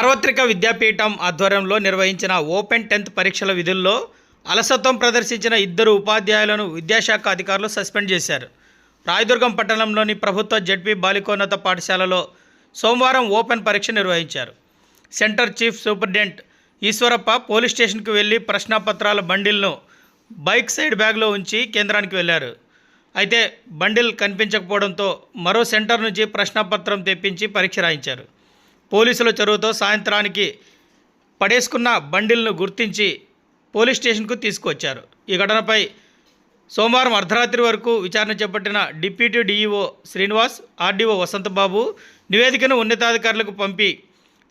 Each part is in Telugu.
సార్వత్రిక విద్యాపీఠం ఆధ్వర్యంలో నిర్వహించిన ఓపెన్ టెన్త్ పరీక్షల విధుల్లో అలసత్వం ప్రదర్శించిన ఇద్దరు ఉపాధ్యాయులను విద్యాశాఖ అధికారులు సస్పెండ్ చేశారు. రాయదుర్గం పట్టణంలోని ప్రభుత్వ జడ్పీ బాలికోన్నత పాఠశాలలో సోమవారం ఓపెన్ పరీక్ష నిర్వహించారు. Centre chief superintendent Eshwarappa police స్టేషన్కు వెళ్ళి ప్రశ్నాపత్రాల బండిల్ను బైక్ సైడ్ బ్యాగ్లో ఉంచి కేంద్రానికి వెళ్ళారు అయితే బండిల్ కనిపించకపోవడంతో మరో సెంటర్ నుంచి ప్రశ్నాపత్రం తెప్పించి పరీక్ష రాయించారు. పోలీసుల చొరవతో సాయంత్రానికి పడేసుకున్న బండిల్ను గుర్తించి పోలీస్ స్టేషన్కు తీసుకువచ్చారు. ఈ ఘటనపై సోమవారం అర్ధరాత్రి వరకు విచారణ చేపట్టిన deputy DEO Srinivas RDO Vasanthababu నివేదికను ఉన్నతాధికారులకు పంపి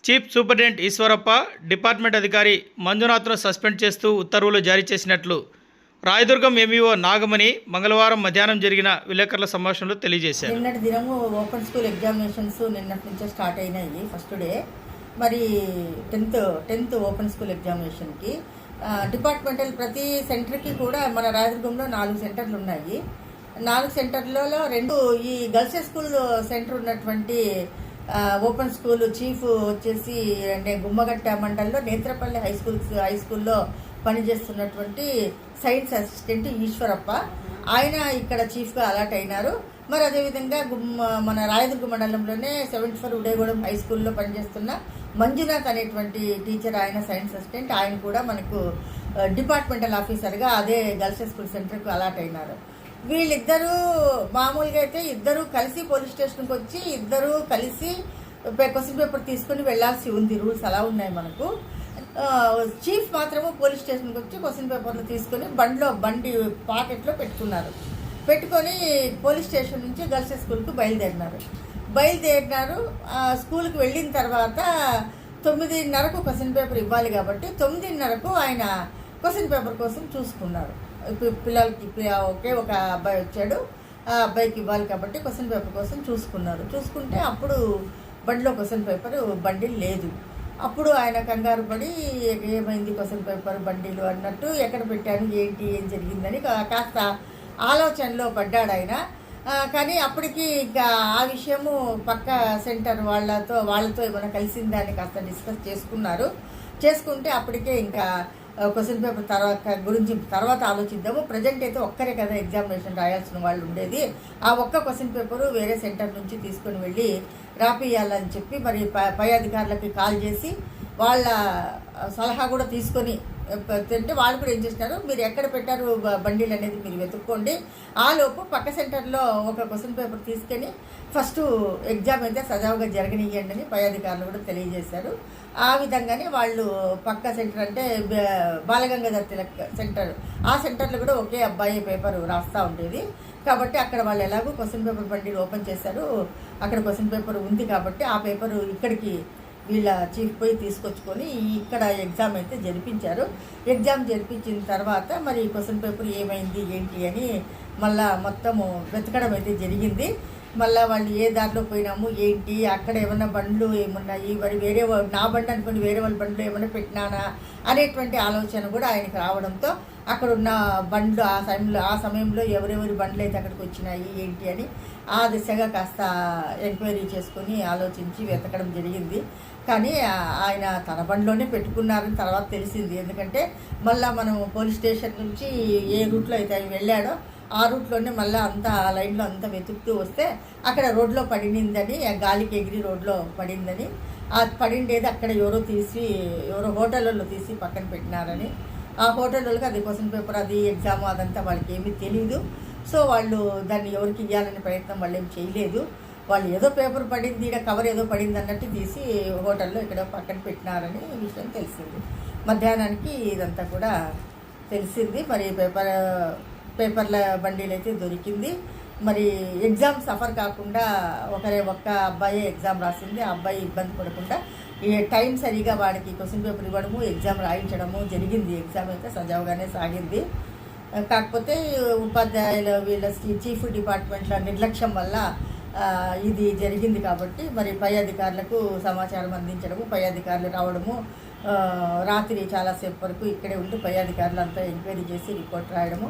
చీఫ్ సూపరింటెండెంట్ ఈశ్వరప్ప డిపార్ట్మెంట్ అధికారి మంజునాథ్ను సస్పెండ్ చేస్తూ ఉత్తర్వులు జారీ చేసినట్లు రాయదుర్గం ఎంఈఓ నాగమణి మంగళవారం మధ్యాహ్నం జరిగిన విలేకరుల సమావేశంలో తెలియజేశారు. నిన్నటి దినము ఓపెన్ స్కూల్ ఎగ్జామినేషన్స్ నిన్నటి నుంచే స్టార్ట్ అయినాయి. First day. మరి టెన్త్ టెన్త్ ఓపెన్ స్కూల్ ఎగ్జామినేషన్కి. డిపార్ట్మెంటల్ ప్రతి సెంటర్కి కూడా మన రాయదుర్గంలో నాలుగు సెంటర్లు ఉన్నాయి. నాలుగు సెంటర్లలో రెండు ఈ గర్ల్స్ స్కూల్ సెంటర్ ఉన్నటువంటి ఓపెన్ స్కూల్ చీఫ్ వచ్చేసి అంటే గుమ్మగట్ట మండలంలో నేత్రపల్లి హై స్కూల్ హై స్కూల్లో పనిచేస్తున్నటువంటి సైన్స్ అసిస్టెంట్ ఈశ్వరప్ప. ఆయన ఇక్కడ చీఫ్గా అలాట్ అయినారు. మరి అదేవిధంగా గుమ్మ మన రాయదుర్గ మండలంలోనే సెవెంటీ ఫోర్ ఉడేగూడెం హై స్కూల్లో పనిచేస్తున్న మంజునాథ్ అనేటువంటి టీచర్ ఆయన సైన్స్ అసిస్టెంట్. ఆయన కూడా మనకు డిపార్ట్మెంటల్ ఆఫీసర్గా అదే గర్ల్స్ స్కూల్ సెంటర్కు అలాట్ అయినారు. వీళ్ళిద్దరూ మామూలుగా అయితే ఇద్దరు కలిసి పోలీస్ స్టేషన్కి వచ్చి ఇద్దరు కలిసి క్వశ్చన్ పేపర్ తీసుకుని వెళ్ళాల్సి ఉంది. రూల్స్ అలా ఉన్నాయి మనకు. చీఫ్ మాత్రము పోలీస్ స్టేషన్కి వచ్చి క్వశ్చన్ పేపర్లు తీసుకొని బండిలో బండి పాకెట్లో పెట్టుకున్నారు. పెట్టుకొని పోలీస్ స్టేషన్ నుంచి గర్ల్స్ స్కూల్కి బయలుదేరినారు. బయలుదేరినారు స్కూల్కి వెళ్ళిన తర్వాత తొమ్మిదిన్నరకు క్వశ్చన్ పేపర్ ఇవ్వాలి కాబట్టి తొమ్మిదిన్నరకు ఆయన క్వశ్చన్ పేపర్ కోసం చూసుకున్నారు. పిల్లలకి ఒకే ఒక అబ్బాయి వచ్చాడు. ఆ అబ్బాయికి ఇవ్వాలి కాబట్టి క్వశ్చన్ పేపర్ కోసం చూసుకున్నారు. చూసుకుంటే అప్పుడు బండిలో క్వశ్చన్ పేపర్ బండి లేదు. అప్పుడు ఆయన కంగారు పడి ఏమైంది క్వశ్చన్ పేపర్ బండిలు అన్నట్టు ఎక్కడ పెట్టాను ఏంటి ఏం జరిగిందని కాస్త ఆలోచనలో పడ్డాడు ఆయన. కానీ అప్పటికి ఇంకా ఆ విషయము పక్క సెంటర్ వాళ్ళతో వాళ్ళతో ఏమైనా కలిసిందని కాస్త డిస్కస్ చేసుకున్నారు. చేసుకుంటే అప్పటికే ఇంకా క్వశ్చన్ పేపర్ తర్వాత గురించి తర్వాత ఆలోచిద్దాము. ప్రజెంట్ అయితే ఒక్కరే కదా ఎగ్జామినేషన్ రాయాల్సిన వాళ్ళు ఉండేది. ఆ ఒక్క క్వశ్చన్ పేపరు వేరే సెంటర్ నుంచి తీసుకొని వెళ్ళి రాపియాలని చెప్పి మరి ప- పై అధికారులకి కాల్ చేసి వాళ్ళ సలహా కూడా తీసుకొని తింటే వాళ్ళు కూడా ఏం చేసినారు మీరు ఎక్కడ పెట్టారు బండిలు అనేది మీరు వెతుక్కోండి. ఆ లోపు పక్క సెంటర్లో ఒక క్వశ్చన్ పేపర్ తీసుకొని ఫస్ట్ ఎగ్జామ్ అయితే సజావుగా జరగనియండి అని పై అధికారులు కూడా తెలియజేశారు. ఆ విధంగానే వాళ్ళు పక్క సెంటర్ అంటే బాలగంగాధర్ తిలక్ సెంటర్ ఆ సెంటర్లో కూడా ఒకే అబ్బాయి పేపర్ రాస్తూ ఉండేది. కాబట్టి అక్కడ వాళ్ళు ఎలాగో క్వశ్చన్ పేపర్ బండిలు ఓపెన్ చేశారు. అక్కడ క్వశ్చన్ పేపర్ ఉంది కాబట్టి ఆ పేపర్ ఇక్కడికి వీళ్ళ చీఫ్ పోయి తీసుకొచ్చుకొని ఇక్కడ ఎగ్జామ్ అయితే జరిపించారు. ఎగ్జామ్ జరిపించిన తర్వాత మరి క్వశ్చన్ పేపర్ ఏమైంది ఏంటి అని మళ్ళా మొత్తము వెతకడం అయితే జరిగింది. మళ్ళీ వాళ్ళు ఏ దారిలో పోయినాము ఏంటి అక్కడ ఏమైనా బండ్లు ఏమున్నాయి మరి వేరే నా బండి అనుకుని వేరే వాళ్ళ బండ్లు ఏమైనా పెట్టినానా అనేటువంటి ఆలోచన కూడా ఆయనకు రావడంతో అక్కడ ఉన్న బండ్లు ఆ సమయంలో ఆ సమయంలో ఎవరెవరి బండ్లు అయితే అక్కడికి వచ్చినాయి ఏంటి అని ఆ దిశగా కాస్త ఎంక్వైరీ చేసుకుని ఆలోచించి వెతకడం జరిగింది. కానీ ఆయన తన బండిలోనే పెట్టుకున్నారని తర్వాత తెలిసింది. ఎందుకంటే మళ్ళీ మనం పోలీస్ స్టేషన్ నుంచి ఏ రూట్లో అయితే ఆయన వెళ్ళాడో ఆ రూట్లోనే మళ్ళీ అంతా ఆ లైన్లో అంతా వెతుకుతూ వస్తే అక్కడ రోడ్లో పడిందని ఆ గాలికి ఎగిరి రోడ్లో పడిందని. ఆ పడిండేది అక్కడ ఎవరో తీసి ఎవరో హోటళ్ళలో తీసి పక్కన పెట్టినారని. ఆ హోటళ్ళకి అది క్వశ్చన్ పేపర్ అది ఎగ్జామ్ అదంతా వాళ్ళకి ఏమీ తెలియదు సో వాళ్ళు దాన్ని ఎవరికి ఇవ్వాలనే ప్రయత్నం వాళ్ళు ఏం చేయలేదు. వాళ్ళు ఏదో పేపర్ పడింది ఇక్కడ కవర్ ఏదో పడింది అన్నట్టు తీసి హోటల్లో ఇక్కడ పక్కన పెట్టినారని విషయం తెలిసింది. మధ్యాహ్నానికి ఇదంతా కూడా తెలిసింది. మరి పేపర్ పేపర్ల బండిలు అయితే దొరికింది. మరి ఎగ్జామ్ సఫర్ కాకుండా ఒకరే ఒక్క అబ్బాయి ఎగ్జామ్ రాసింది. ఆ అబ్బాయి ఇబ్బంది పడకుండా ఈ టైం సరిగా వాడికి క్వశ్చన్ పేపర్ ఇవ్వడము ఎగ్జామ్ రాయించడము జరిగింది. ఎగ్జామ్ అయితే సజావుగానే సాగింది. కాకపోతే ఉపాధ్యాయుల వీళ్ళ చీఫ్ డిపార్ట్మెంట్ల నిర్లక్ష్యం వల్ల ఇది జరిగింది కాబట్టి మరి పై అధికారులకు సమాచారం అందించడము పై అధికారులు రావడము రాత్రి చాలాసేపు వరకు ఇక్కడే ఉండి పై అధికారులు అంతా ఎంక్వైరీ చేసి రిపోర్ట్ రాయడము